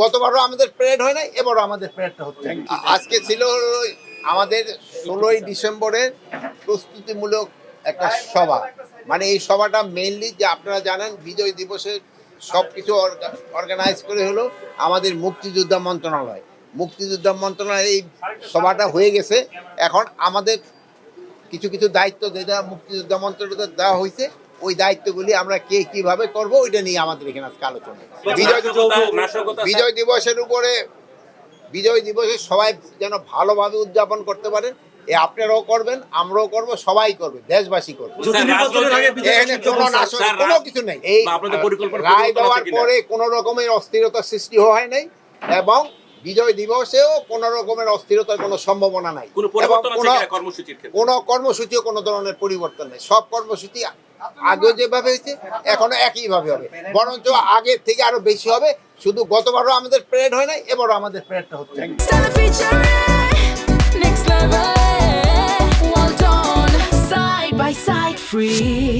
গতবারও আমাদের প্যারেড হয় নাই এবারও আমাদের প্যারেডটা হচ্ছে। আজকে ছিল আমাদের ষোলোই ডিসেম্বরের প্রস্তুতিমূলক একটা সভা। মানে এই সভাটা মেইনলি যে আপনারা জানেন বিজয় দিবসের সব কিছু অর্গানাইজ করে হলো আমাদের মুক্তিযোদ্ধা মন্ত্রণালয়। মুক্তিযোদ্ধা মন্ত্রণালয় এই সভাটা হয়ে গেছে। এখন আমাদের কিছু কিছু দায়িত্ব যেটা মুক্তিযোদ্ধা মন্ত্রণালয় দেওয়া হয়েছে ওই দায়িত্বগুলি আমরা কে কীভাবে করব ওইটা নিয়ে আমাদের এখানে আজকে আলোচনা বিজয় দিবসের উপরে বিজয় দিবসে সবাই যেন ভালোভাবে উদযাপন করতে পারে এ আপনারাও করবেন আমরাও করব সবাই করবে দেশবাসী করবে। কোনো কিছু নেই। এই বা আপনাদের পরিকল্পনা রায় দেওয়ার পরে কোনো? রকমের অস্থিরতার সৃষ্টি হয় নাই এবং বিজয় দিবসেও কোনো রকমের অস্থিরতার কোনো সম্ভাবনা নাই। কোনো কর্মসূচিও কোনো ধরনের পরিবর্তন নেই। সব কর্মসূচি আগেও যেভাবে হয়েছে, এখনও একইভাবে হবে। বরঞ্চ আগের থেকে আরও বেশি হবে। শুধু গতবারও আমাদের প্রেড হয় না এবারও আমাদের প্রেডটা হচ্ছে। Free.